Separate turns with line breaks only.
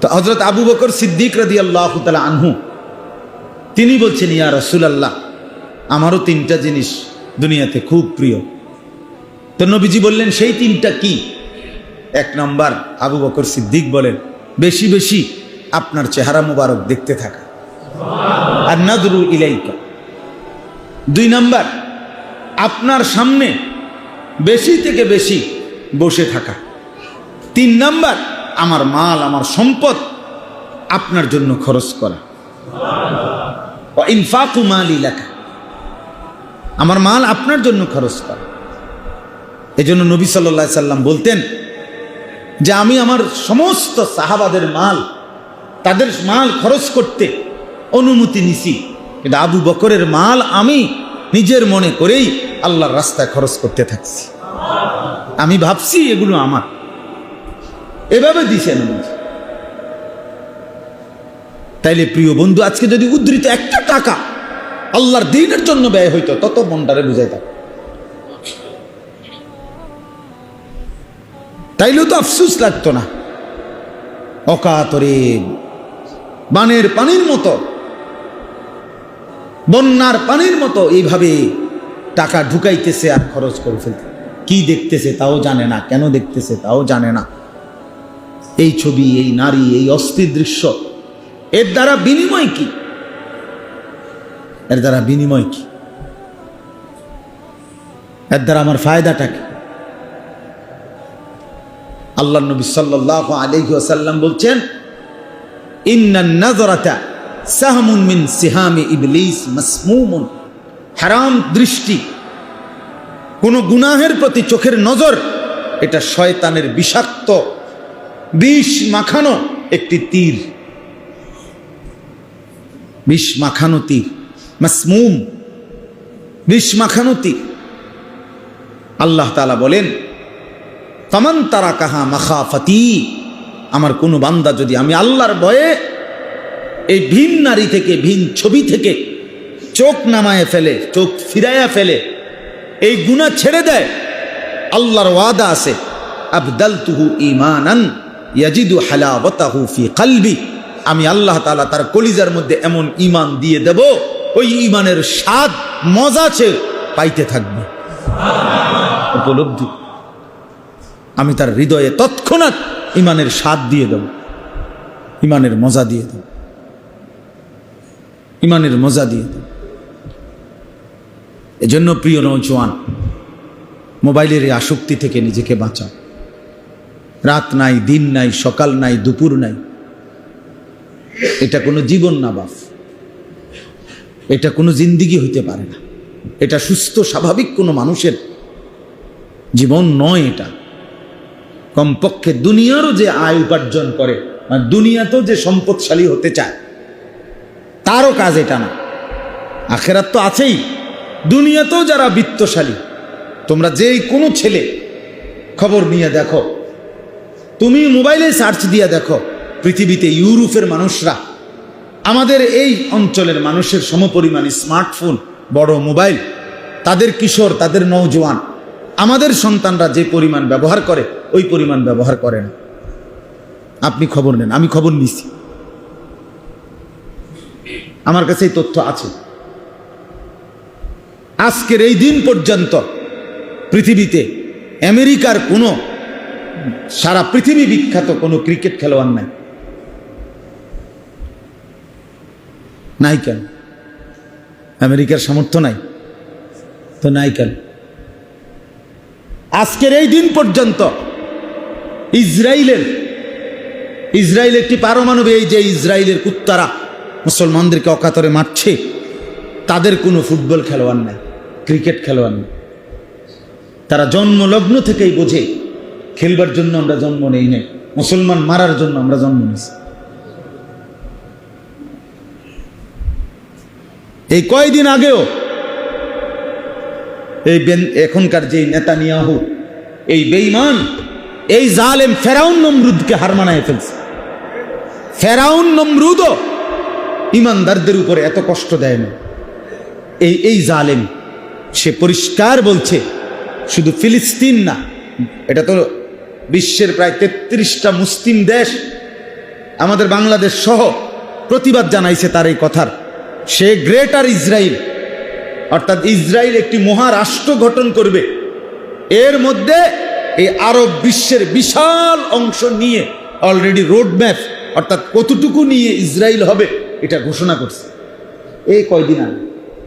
তো হজরত আবু বকর সিদ্দিক রাদি আল্লাহ তালা আনহু তিনি বলছেন ইয়া রসুল আল্লাহ আমারও তিনটা জিনিস দুনিয়াতে খুব প্রিয়। তো নবীজি বললেন সেই তিনটা কি? এক নম্বর আবু বকর সিদ্দিক বলেন বেশি বেশি আপনার চেহারা মুবারক দেখতে থাকা। আর নাদরু ইলাইকা। দুই নাম্বার আপনার সামনে বেশি থেকে বেশি বসে থাকা। তিন নাম্বার আমার মাল, আমার সম্পদ আপনার জন্য খরচ করা। ইনফাকু মাল ইলাকা আমার মাল আপনার জন্য খরচ করা। এই জন্য নবী সাল্লা সাল্লাম বলতেন যে আমি আমার সমস্ত সাহাবাদের মাল, তাদের মাল খরচ করতে অনুমতি নিছি। কিন্তু আবু বকরের মাল আমি নিজের মনে করেই আল্লাহর রাস্তায় খরচ করতে থাকছি। আমি ভাবছি এগুলো আমার। এভাবে দিছে নবীজি তাইলে প্রিয় বন্ধু, আজকে যদি উদ্ধৃত একটা টাকা আল্লাহর দিনের জন্য ব্যয় হইতো, তত মনটারে বুঝাই থাক তাইলেও তো আফসুস লাগতো না। অকাতরে বানের পানির মতো, বন্যার পানির মতো এইভাবে টাকা ঢুকাইতেছে আর খরচ করে ফেলতে। কি দেখতেছে তাও জানে না, কেন দেখতেছে তাও জানে না। এই ছবি, এই নারী, এই অস্থির দৃশ্য, এর দ্বারা বিনিময় কি? এর দ্বারা বিনিময় কি? এর দ্বারা আমার ফায়দাটা কি? আল্লাহ নবী সাল্লাহ আলহি বলছেন সাহমুন মিন ইবলিস দৃষ্টি, কোন গুনাহের প্রতি চোখের নজর, এটা শয়তানের বিষাক্ত বিষ মাখানো একটি তীর। বিষ মাখানো তীর। মাসমুম। বিষ মাখানো তীর। আল্লাহ তালা বলেন কামান তারা কাহা মাখা মাখাফাতি আমার কোনো বান্দা যদি আমি আল্লাহর ভয়ে এই ভিন নারী থেকে, ভিন ছবি থেকে চোখ নামায় ফেলে, চোখ ফিরাইয়া ফেলে, এই গুণা ছেড়ে দেয়, আল্লাহর ওয়াদা আছে আবদাল তুহু ইমানান ইয়াজিদু হালাবতাহু ফি কালবি। আমি আল্লাহ তাআলা তার কলিজার মধ্যে এমন ইমান দিয়ে দেব, ওই ইমানের স্বাদ, মজা সে পাইতে থাকবে। উপলব্ধি? আমি তার হৃদয়ে তৎক্ষণাৎ ইমানের স্বাদ দিয়ে দেব ইমানের মজা দিয়ে দেব ইমানের মজা দিয়ে দেব। এজন্য প্রিয় নৌজওয়ান মোবাইলের এই আসক্তি থেকে নিজেকে বাঁচাও। রাত নাই, দিন নাই, সকাল নাই, দুপুর নাই। এটা কোনো জীবন না বাফ এটা কোনো জিন্দিগি হইতে পারে না। এটা সুস্থ, স্বাভাবিক কোনো মানুষের জীবন নয় এটা। কমপক্ষে দুনিয়ারও যে আয় উপার্জন করে মানে দুনিয়াতেও যে সম্পদশালী হতে চায়, তারও কাজ এটা না। আখেরাত তো আছেই। দুনিয়াতেও যারা বিত্তশালী, তোমরা যেই কোনো ছেলে, খবর নিয়ে দেখো তুমি মোবাইলে সার্চ দিয়ে দেখো, পৃথিবীতে ইউরোপের মানুষরা। আমাদের এই অঞ্চলের মানুষের সমপরিমাণ স্মার্টফোন বড় মোবাইল, তাদের কিশোর, তাদের নৌজওয়ান আমাদের সন্তানরা যে পরিমাণ ব্যবহার করে, ওই পরিমাণ ব্যবহার করে না। আপনি খবর নেন, আমি খবর নিছি। আমার কাছে এই তথ্য আছে। আজকের এই দিন পর্যন্ত পৃথিবীতে আমেরিকার কোনো সারা পৃথিবী বিখ্যাত, কোনো ক্রিকেট খেলোয়াড় নাই। নাই কেন? আমেরিকার সামর্থ্য নাই? তো নাই কেন? আজকের এই দিন পর্যন্ত ইসরায়েলের ইসরায়েল একটি পারমাণবিক এই যে ইসরায়েলের কুত্তারা মুসলমানদেরকে অকাতরে মারছে, তাদের কোনো ফুটবল খেলোয়াড় নাই, ক্রিকেট খেলোয়াড় নেই। তারা জন্মলগ্ন থেকেই বোঝে খেলবার জন্য আমরা জন্ম নেই নেই। মুসলমান মারার জন্য আমরা জন্ম নিয়েছি। এই কয়দিন আগেও এই এখনকার যে নেতানিয়াহু, এই বেইমান এই জালেম ফেরাউন নমরুদকে হার মানায় ফেলছে। ফেরাউন নমরুদও ইমানদারদের উপরে এত কষ্ট দেয় না। এই এই জালেম, সে পরিষ্কার বলছে, শুধু ফিলিস্তিন না, এটা তো বিশ্বের প্রায় তেত্রিশটা মুসলিম দেশ আমাদের বাংলাদেশ সহ প্রতিবাদ জানাইছে তার এই কথার। সে গ্রেটার ইসরায়েল অর্থাৎ ইসরায়েল একটি মহারাষ্ট্র গঠন করবে। এর মধ্যে এই আরব বিশ্বের বিশাল অংশ নিয়ে অলরেডি রোড ম্যাপ অর্থাৎ কতটুকু নিয়ে ইসরায়েল হবে, এটা ঘোষণা করছে। এই কয়দিন আগে?